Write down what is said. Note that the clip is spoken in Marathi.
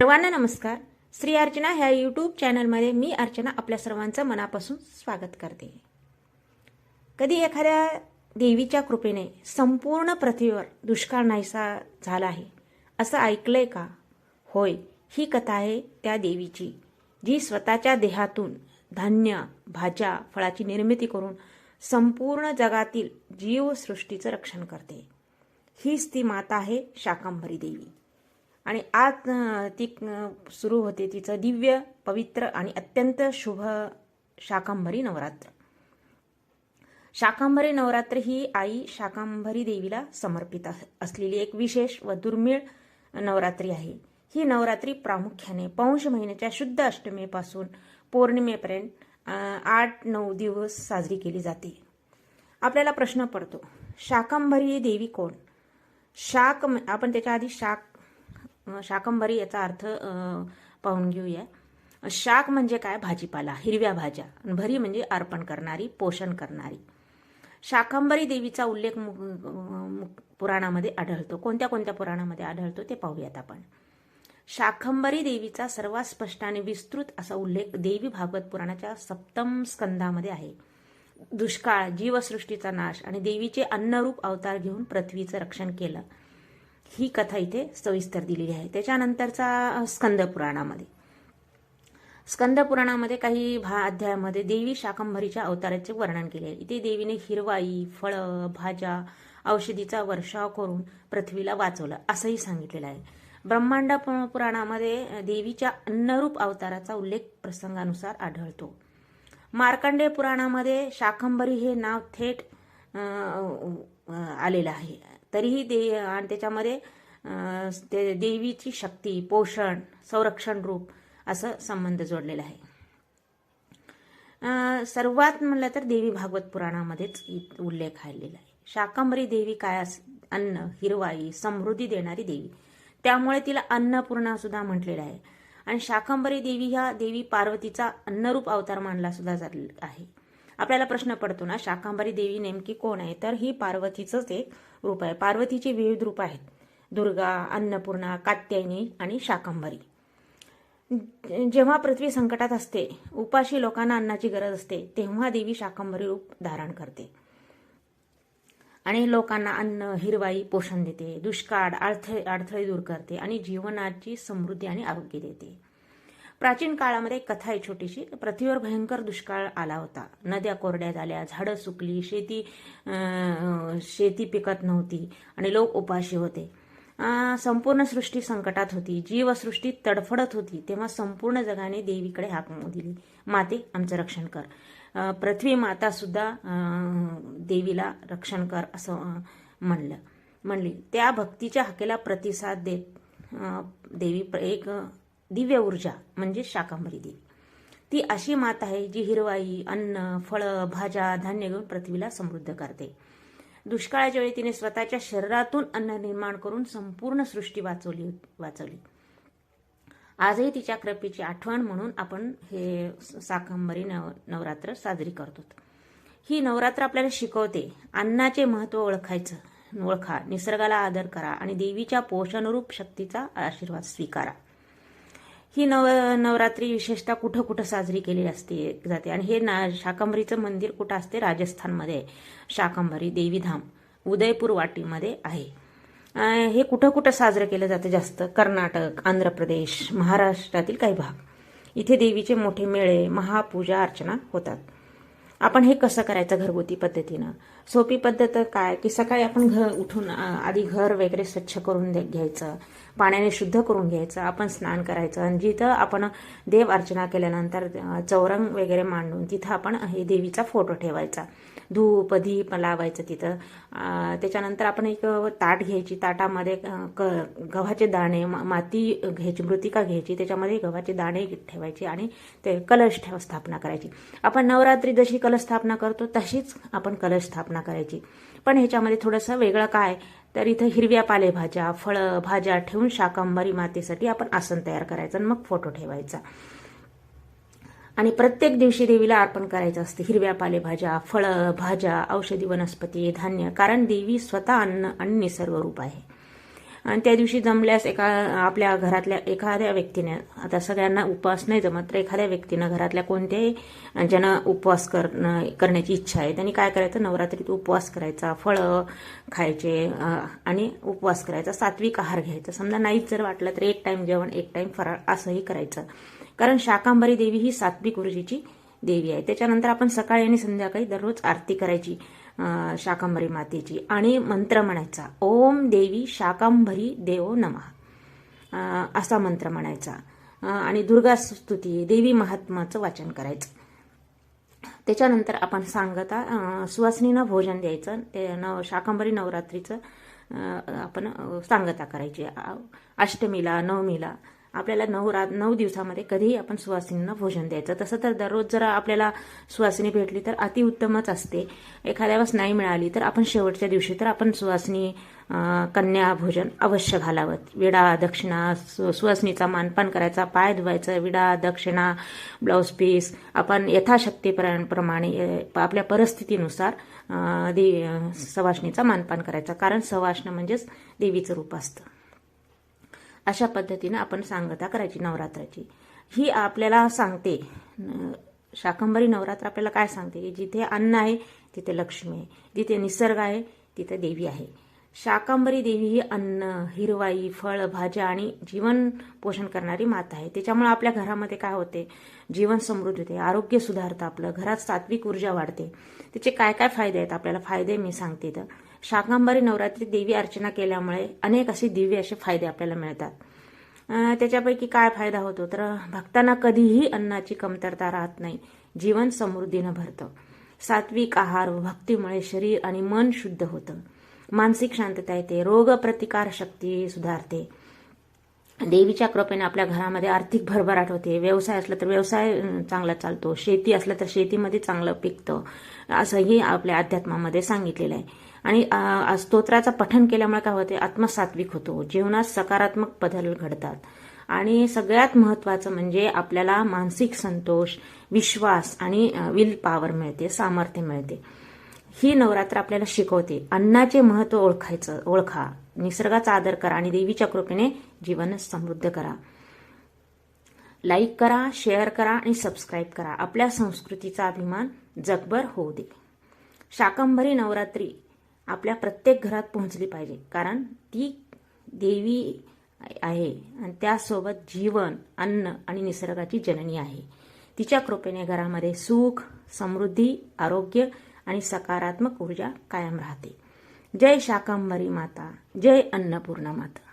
सर्वांना नमस्कार. श्री अर्चना ह्या यूट्यूब चॅनलमध्ये मी अर्चना आपल्या सर्वांचं मनापासून स्वागत करते. कधी एखाद्या देवीच्या कृपेने संपूर्ण पृथ्वीवर दुष्काळ नाहीसा झाला आहे असं ऐकलंय का? होय ही कथा आहे त्या देवीची जी स्वतःच्या देहातून धान्य भाज्या फळाची निर्मिती करून संपूर्ण जगातील जीवसृष्टीचं रक्षण करते. हीच ती माता आहे शाकंभरी देवी. आणि आज ती सुरू होते तिचं दिव्य पवित्र आणि अत्यंत शुभ शाकंभरी नवरात्र. शाकंभरी नवरात्र ही आई शाकंभरी देवीला समर्पित असलेली एक विशेष व दुर्मिळ नवरात्री आहे. ही नवरात्री प्रामुख्याने पौष महिन्याच्या शुद्ध अष्टमीपासून पौर्णिमेपर्यंत आठ नऊ दिवस साजरी केली जाते. आपल्याला प्रश्न पडतो शाकंभरी देवी कोण? शाक आपण त्याच्या आधी शाक शाकंभरी याचा अर्थ पाहून घेऊया. शाक म्हणजे काय? भाजीपाला हिरव्या भाज्या. भरी म्हणजे अर्पण करणारी पोषण करणारी. शाकंभरी देवीचा उल्लेख मु- मु- पुराणामध्ये आढळतो. कोणत्या कोणत्या पुराणामध्ये आढळतो ते पाहूयात आपण. शाकंभरी देवीचा सर्वात स्पष्ट आणि विस्तृत असा उल्लेख देवी भागवत पुराणाच्या सप्तम स्कंदामध्ये आहे. दुष्काळ जीवसृष्टीचा नाश आणि देवीचे अन्नरूप अवतार घेऊन पृथ्वीचं रक्षण केलं. ही कथा इथे सविस्तर दिलेली आहे. त्याच्यानंतरचा स्कंद पुराणामध्ये. स्कंद पुराणामध्ये काही भा अध्यायामध्ये देवी शाकंभरीच्या अवताराचे वर्णन केले आहे. इथे देवीने हिरवाई फळं भाज्या औषधीचा वर्षाव करून पृथ्वीला वाचवलं असंही सांगितलेलं आहे. ब्रह्मांड पु- पुराणामध्ये देवीच्या अन्नरूप अवताराचा उल्लेख प्रसंगानुसार आढळतो. मार्कंडे पुराणामध्ये शाकंभरी हे नाव थेट आलेलं आहे. तरीही दे आणि त्याच्यामध्ये ते देवीची शक्ती पोषण संरक्षण रूप असं संबंध जोडलेला आहे. सर्वात म्हणलं तर देवी भागवत पुराणामध्येच इ- उल्लेख आलेला आहे. शाकंभरी देवी काय अस अन्न हिरवाई समृद्धी देणारी देवी. त्यामुळे तिला अन्नपूर्णा सुद्धा म्हटलेलं आहे. आणि शाकंभरी देवी ह्या देवी पार्वतीचा अन्नरूप अवतार मानला सुद्धा आहे. आपल्याला प्रश्न पडतो ना शाकांबरी देवी नेमकी कोण आहे? तर ही पार्वतीचंच एक रूप आहे. पार्वतीची विविध रूप आहेत. दुर्गा अन्नपूर्णा कात्यायनी आणि शाकांबरी. जेव्हा पृथ्वी संकटात असते उपाशी लोकांना अन्नाची गरज असते तेव्हा देवी शाकंभरी रूप धारण करते. आणि लोकांना अन्न हिरवाई पोषण देते दुष्काळ अडथळे अडथळे दूर करते आणि जीवनाची समृद्धी आणि आरोग्य देते. प्राचीन काळामध्ये एक कथा आहे छोटीशी. पृथ्वीवर भयंकर दुष्काळ आला होता. नद्या कोरड्या झाल्या झाडं सुकली शेती शेती पिकत नव्हती आणि लोक उपाशी होते. संपूर्ण सृष्टी संकटात होती. जीवसृष्टी तडफडत होती. तेव्हा संपूर्ण जगाने देवीकडे हाक दिली. माते आमचं रक्षण कर. पृथ्वी माता सुद्धा देवीला रक्षण कर असं म्हणलं. म्हणली त्या भक्तीच्या हाकेला प्रतिसाद देत देवी प्र- एक दिव्य ऊर्जा म्हणजे शाकांबरी देवी ती अशी मात आहे जी हिरवाई अन्न फळं भाज्या धान्य घेऊन पृथ्वीला समृद्ध करते. दुष्काळाच्या वेळी तिने स्वतःच्या शरीरातून अन्न निर्माण करून संपूर्ण सृष्टी वाचवली वाचवली. आजही तिच्या कृपेची आठवण म्हणून आपण हे साकंबरी नव नवरात्र साजरी करतो. ही नवरात्र आपल्याला शिकवते अन्नाचे महत्त्व ओळखायचं ओळखा निसर्गाला आदर करा आणि देवीच्या पोषणरूप शक्तीचा आशीर्वाद स्वीकारा. ही नव नवरात्री विशेषतः कुठं कुठं साजरी केली असते जाते. आणि हे ना शाकंभरीचं मंदिर कुठं असते? राजस्थानमध्ये. शाकंभरी देवीधाम उदयपूर वाटीमध्ये आहे. हे कुठं कुठं साजरं केलं जातं जास्त? कर्नाटक आंध्र प्रदेश महाराष्ट्रातील काही भाग. इथे देवीचे मोठे मेळे महापूजा अर्चना होतात. आपण हे कसं करायचं घरगुती पद्धतीनं? सोपी पद्धत काय? की सकाळी आपण घर उठून आधी घर वगैरे स्वच्छ करून दे- घ्यायचं. पाण्याने शुद्ध करून घ्यायचं. आपण स्नान करायचं. आणि जिथं आपण देव अर्चना केल्यानंतर चौरंग वगैरे मांडून तिथं आपण हे देवीचा फोटो ठेवायचा. धूप दीप लावायचं तिथं. त्याच्यानंतर आपण एक ताट घ्यायची. ताटामध्ये क- गव्हाचे दाणे मा- माती घ्यायची मृतिका घ्यायची. त्याच्यामध्ये गव्हाचे दाणे ठेवायचे आणि ते कलश ठेव स्थापना करायची. आपण नवरात्री जशी कलश स्थापना करतो तशीच आपण कलश स्थापना करायची. पण ह्याच्यामध्ये थोडंसं वेगळं काय? तर इथं हिरव्या पालेभाज्या फळं भाज्या ठेवून शाकंबरी मातेसाठी आपण आसन तयार करायचं आणि मग फोटो ठेवायचा. आणि प्रत्येक दिवशी देवीला अर्पण करायचं असते. हिरव्या पालेभाज्या फळं भाज्या औषधी वनस्पती धान्य कारण देवी स्वतः अन्न आणि निसर्ग रूप आहे. आणि त्या दिवशी जमल्यास एका आपल्या घरातल्या एखाद्या व्यक्तीने आता सगळ्यांना उपवास नाही जमत तर एखाद्या व्यक्तीनं घरातल्या कोणत्याही ज्यांना उपवास कर करण्याची इच्छा आहे त्यांनी काय करायचं? नवरात्रीत उपवास करायचा फळं खायचे आणि उपवास करायचा सात्विक आहार घ्यायचा. समजा नाहीच जर वाटलं तर एक टाईम जेवण एक टाईम फराळ असंही करायचं. कारण शाकांबरी देवी ही सात्विक ऊर्जेची देवी आहे. त्याच्यानंतर आपण सकाळी आणि संध्याकाळी दररोज आरती करायची शाकांबरी शाकंभरी मातेची. आणि मंत्र म्हणायचा ओम देवी शाकांबरी देवो नमः. असा मंत्र म्हणायचा. आणि दुर्गा स्तुती देवी महात्माचं वाचन करायचं. त्याच्यानंतर आपण सांगता सुवासिनीनं भोजन द्यायचं. ते नव शाकंभरी नवरात्रीचं आपण सांगता करायची. अष्टमीला नवमीला आपल्याला नऊ रात नऊ दिवसामध्ये कधीही आपण सुवासिनींना भोजन द्यायचं. तसं तर दररोज जर आपल्याला सुवासिनी भेटली तर अतिउत्तमच असते. एखाद्या वेळेस नाही मिळाली तर आपण शेवटच्या दिवशी तर आपण सुवासिनी कन्या भोजन अवश्य घालावं. विडा दक्षिणा सु- सुवासिनीचा मानपान करायचा पाय धुवायचं विडा दक्षिणा ब्लाऊज पीस आपण यथाशक्तीप्रमाणे अं, आपल्या परिस्थितीनुसार दे अं, सवासणीचा मानपान करायचा. कारण सवासणं म्हणजेच देवीचं रूप असतं. अशा पद्धतीनं आपण सांगता करायची नवरात्राची. ही आपल्याला सांगते शाकंभरी नवरात्र आपल्याला काय सांगते की जिथे अन्न आहे तिथे लक्ष्मी आहे. जिथे निसर्ग आहे तिथे देवी आहे. शाकंभरी देवी ही अन्न हिरवाई फळ भाज्या आणि जीवन पोषण करणारी माता आहे. त्याच्यामुळे आपल्या घरामध्ये काय होते? जीवन समृद्ध होते आरोग्य सुधारतं आपलं घरात सात्विक ऊर्जा वाढते. त्याचे काय काय फायदे आहेत? आपल्याला फायदे मी सांगते तर शाकंभरी नवरात्री देवी अर्चना केल्यामुळे अनेक असे दिव्य असे फायदे आपल्याला मिळतात. त्याच्यापैकी काय फायदा होतो? तर भक्तांना कधीही अन्नाची कमतरता राहत नाही. जीवन समृद्धीनं भरतं. सात्विक आहार व भक्तीमुळे शरीर आणि मन शुद्ध होतं. मानसिक शांतता येते. रोग प्रतिकार शक्ती सुधारते. देवीच्या कृपेने आपल्या घरामध्ये आर्थिक भरभराट होते. व्यवसाय असला तर व्यवसाय चांगला चालतो. शेती असलं तर शेतीमध्ये चांगलं पिकतं. असंही आपल्या अध्यात्मामध्ये सांगितलेलं आहे. आणि स्तोत्राचं पठन केल्यामुळे काय होते आत्मसात्विक होतो जीवनात सकारात्मक बदल घडतात. आणि सगळ्यात महत्त्वाचं म्हणजे आपल्याला मानसिक संतोष विश्वास आणि विल पॉवर मिळते सामर्थ्य मिळते. ही नवरात्र आपल्याला शिकवते अन्नाचे महत्त्व ओळखायचं ओळखा निसर्गाचा आदर करा आणि देवीच्या कृपेने जीवन समृद्ध करा. लाईक करा शेअर करा आणि सबस्क्राईब करा. आपल्या संस्कृतीचा अभिमान जगभर होऊ दे. शाकंभरी नवरात्री. आपल्या प्रत्येक घरात पोहोचली पाहिजे. कारण ती देवी आहे आणि त्यासोबत जीवन अन्न आणि निसर्गाची जननी आहे. तिच्या कृपेने घरामध्ये सुख समृद्धी आरोग्य आणि सकारात्मक ऊर्जा कायम राहते. जय शाकंभरी माता जय अन्नपूर्णा माता.